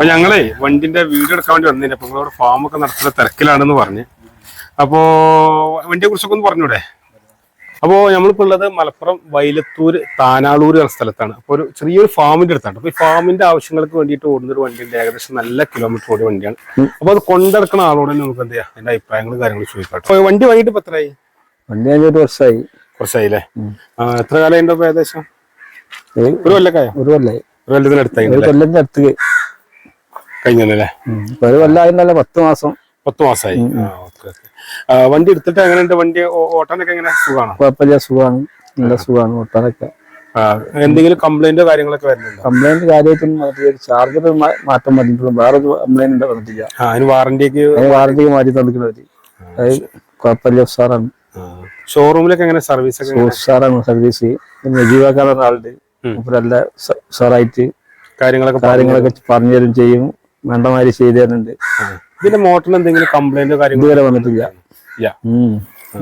അപ്പൊ ഞങ്ങളെ വണ്ടിന്റെ വീട് എടുക്കാൻ വേണ്ടി വന്നില്ല അപ്പൊ നിങ്ങളോട് ഫാം ഒക്കെ നടത്തുന്ന തിരക്കിലാണെന്ന് പറഞ്ഞ്. അപ്പോ വണ്ടിയെ കുറിച്ചൊക്കെ ഒന്ന് പറഞ്ഞൂടെ? അപ്പോ നമ്മളിപ്പോ ഉള്ളത് മലപ്പുറം വൈലത്തൂർ താനാളൂർ എന്ന സ്ഥലത്താണ്. അപ്പൊ ഒരു ചെറിയൊരു ഫാമിന്റെ അടുത്താണ്. അപ്പൊ ഈ ഫാമിന്റെ ആവശ്യങ്ങൾക്ക് വേണ്ടിയിട്ട് ഓടുന്ന ഒരു വണ്ടിയുണ്ട്. ഏകദേശം നല്ല കിലോമീറ്റർ ഓടിയ വണ്ടിയാണ്. അപ്പൊ അത് കൊണ്ടെടുക്കുന്ന ആളോട് തന്നെ നമുക്ക് എന്ത് ചെയ്യാം? അതിന്റെ അഭിപ്രായങ്ങളും കാര്യങ്ങളും ചോദിക്കാം വണ്ടി വാങ്ങിയിട്ട് ഇപ്പൊ എത്രയായി? വണ്ടി ഒരു വർഷമായി കുറച്ചായില്ലേ? എത്ര കാലം ഉണ്ടോ ഏകദേശം? ഒരു കൊല്ലക്കായോ? ഒരു കൊല്ലായി. ഒരു കൊല്ലത്തിനടുത്തായി കൊല്ലത്തിനടുത്ത് കൊല്ലത്തിന്റെ അടുത്ത്. കഴിഞ്ഞല്ലേ ഒരു നല്ല പത്ത് മാസം. പത്ത് മാസമായി. വണ്ടി എടുത്തിട്ട് എങ്ങനെയുണ്ട്? വണ്ടി ഓട്ടാനൊക്കെ എങ്ങനെ സുഖമാണ്? കുഴപ്പമില്ല സുഖമാണ്. നല്ല സുഖമാണ് ഓട്ടാനൊക്കെ. എന്തെങ്കിലും കംപ്ലൈന്റോ കാര്യങ്ങളൊക്കെ വരുന്നുണ്ടോ? കംപ്ലൈന്റ് കാര്യമായിട്ടൊന്നും ചാർജർ മാറ്റം വന്നിട്ടുള്ളൂ. വേറെ കംപ്ലൈന്റ് വന്നിട്ടില്ല. ആ അതിന് വാറന്റിക്ക് വാറണ്ടിക്ക് വാറന്റിക്ക് മാറ്റി തന്നിട്ടുണ്ട് അത് കുഴപ്പമില്ല ഉഷാറാണ്. ഷോറൂമിലൊക്കെ എങ്ങനെ സർവീസ് സാറാണ് എങ്ങനെ? ഉഷാറാണ് സർവീസ് നജീവാക്കാൻ ഒരാളുണ്ട്. നല്ല ഉഷാറായിട്ട് കാര്യങ്ങളൊക്കെ കാര്യങ്ങളൊക്കെ പറഞ്ഞു തരും ചെയ്യും. വേണ്ടമാതിരി ചെയ്തു തരുന്നുണ്ട്. പിന്നെ ഇതിന്റെ മോട്ടറിന് എന്തെങ്കിലും കംപ്ലൈന്റ് കാര്യങ്ങളോ? ഇതുവരെ വന്നിട്ടില്ല.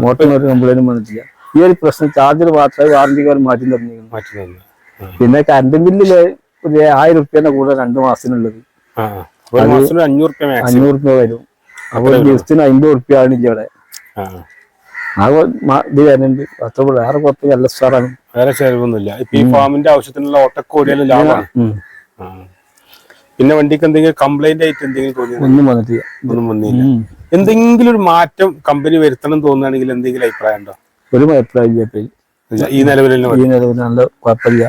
മോട്ടറിന് ഒരു കംപ്ലൈന്റും വന്നിട്ടില്ല. ഈ ഒരു പ്രശ്നം ചാർജർ മാത്രമേ വാറന്റിക്കാർ മാറ്റി തന്നിരിക്കുന്നു. മാറ്റി തന്നു. പിന്നെ കറണ്ട് ബില്ലിൽ ഒരു ആയിരം റുപ്യന്റെ കൂടെ രണ്ടു മാസത്തിനുള്ളത്. അഞ്ഞൂറ് റുപ്യ വരും. അപ്പൊ ദിവസത്തിന് അമ്പത് റുപ്യ ഇല്ല ഇവിടെ. ആ ഇത് വരുന്നുണ്ട്. അത്ര വേറെ കുറച്ച് നല്ല ഉഷാറാണ് വേറെ ചെലവൊന്നുമില്ല. ഇപ്പൊ ഈ ഫാമിന്റെ ആവശ്യത്തിനുള്ള ഓട്ടൊക്കെ ഓടിയാലും ലാഭമാണ്. പിന്നെ വണ്ടിക്ക് എന്തെങ്കിലും കംപ്ലൈന്റ് ആയിട്ട് എന്തെങ്കിലും തോന്നിയത് ഒന്നും വന്നിട്ടില്ല. ഒന്നും വന്നില്ല. എന്തെങ്കിലും ഒരു മാറ്റം കമ്പനി വരുത്തണം തോന്നുകയാണെങ്കിൽ എന്തെങ്കിലും അഭിപ്രായം ഉണ്ടോ? ഒരു അഭിപ്രായം ഈ നിലവിൽ ഈ നിലവിൽ നല്ല കുഴപ്പമില്ല.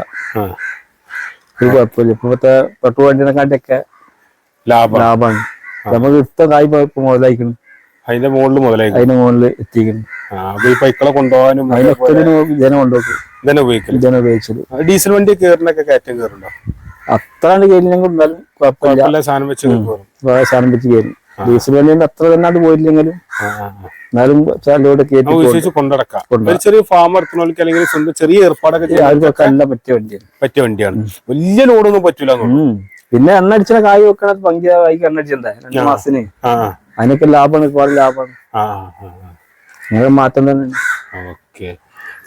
ഒരു കുഴപ്പമില്ല. ഇപ്പോഴത്തെ പെട്രോൾ വണ്ടിനെക്കാട്ടിയൊക്കെ ലാഭം. ലാഭമാണ്. നമുക്ക് ഇഷ്ടം കായ് മുതലായിക്കണം. അതിന്റെ മുകളിൽ മുതലായി. അതിന്റെ മുകളിൽ എത്തിക്കണം. ഈ പൈക്കളെ കൊണ്ടുപോകാനും ജനം കൊണ്ടുപോകും ഇതന്നെ ഉപയോഗിക്കൽ. ജനം ഉപയോഗിച്ചത്. ഡീസൽ വണ്ടി കയറിനൊക്കെ കയറ്റം കയറുണ്ടോ അത്രാണ്ട് കയറില്ലെങ്കിൽ എന്നാലും കുഴപ്പമില്ല. സാധനം വെച്ച് കയറും വേറെ സാധനം വെച്ച് കയറും. ഡീസൽ വണ്ടിന്റെ അത്ര തന്നെ പോയില്ലെങ്കിലും. ആ, ആ. എന്നാലും കയറ്റി കൊണ്ടടക്കാം ചെറിയ ഫാം അല്ലെങ്കിൽ സ്വന്തം ചെറിയ ഏർപ്പാടൊക്കെ നല്ല പറ്റിയ വണ്ടിയാണ്. പറ്റിയ വണ്ടിയാണ്. വലിയ ലോഡൊന്നും പറ്റൂല. പിന്നെ എണ്ണടിച്ച കായ് വെക്കണത് പങ്കിയ കായ്ക്ക് എണ്ണടിച്ചിട്ടുണ്ടായി രണ്ട് മാസത്തിന്. അതിനൊക്കെ ലാഭമാണ് ഒരുപാട് ലാഭമാണ്. അങ്ങനെ മാറ്റം തന്നെ. ഓക്കെ.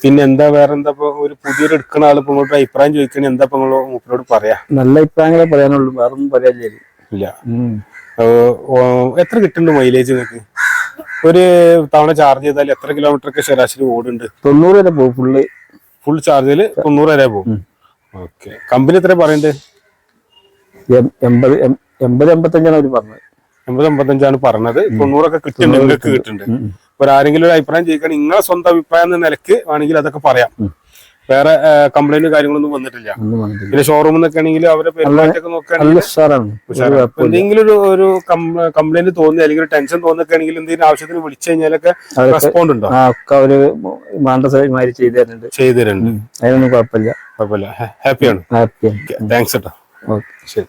പിന്നെ എന്താ വേറെ എന്താ ഒരു പുതിയൊരു എടുക്കുന്ന ആൾ ഇങ്ങോട്ട് അഭിപ്രായം ചോദിക്കണേ എന്താ ഇപ്പൊ നിങ്ങൾ മൂപ്പരോട് പറയാ? നല്ല അഭിപ്രായങ്ങളെ പറയാനുള്ളൂ വേറെ ഒന്നും പറയാനില്ല ഇല്ല. എത്ര കിട്ടുന്നുണ്ട് മൈലേജ് നിങ്ങക്ക് ഒരു തവണ ചാർജ് ചെയ്താൽ എത്ര കിലോമീറ്റർ ഒക്കെ ശരാശരി ഓടുണ്ട് തൊണ്ണൂറ് വരെ പോകും ഫുള്ള് ഫുൾ ചാർജിൽ തൊണ്ണൂറ് വരെ പോകും? ഓക്കെ കമ്പനി എത്ര പറയുന്നത് എൺപത് എൺപത് എൺപത്തഞ്ചാണ് അവർ പറഞ്ഞത്. എൺപത് എൺപത്തഞ്ചാണ് പറഞ്ഞത്. തൊണ്ണൂറൊക്കെ കിട്ടുന്നുണ്ട് നിങ്ങൾക്ക് കിട്ടുന്നുണ്ട്. ഇപ്പൊ ആരെങ്കിലും ഒരു അഭിപ്രായം ചോദിക്കണം നിങ്ങളെ സ്വന്തം അഭിപ്രായം എന്ന നിലയ്ക്ക് വേണമെങ്കിൽ അതൊക്കെ പറയാം. വേറെ കംപ്ലൈന്റ് കാര്യങ്ങളൊന്നും വന്നിട്ടില്ല. പിന്നെ ഷോറൂമിൽ നിന്നൊക്കെ ആണെങ്കിൽ അവരെ പെരുമാറ്റമൊക്കെ നോക്കുകയാണെങ്കിൽ. എന്തെങ്കിലും ഒരു ഒരു കംപ്ലൈന്റ് തോന്നി അല്ലെങ്കിൽ ടെൻഷൻ തോന്നുകയാണെങ്കിൽ എന്തെങ്കിലും ആവശ്യത്തിന് വിളിച്ചു കഴിഞ്ഞാലൊക്കെ റെസ്പോണ്ട് ഉണ്ടോ? അവർ ചെയ്തു തരുന്നുണ്ട്. ചെയ്തു തരുന്നുണ്ട്. അതിനൊന്നും കുഴപ്പമില്ല. കുഴപ്പമില്ല. ഹാപ്പിയാണ്. ഹാപ്പിയാണ്. താങ്ക്സ് കേട്ടോ ഓക്കെ. ശരി.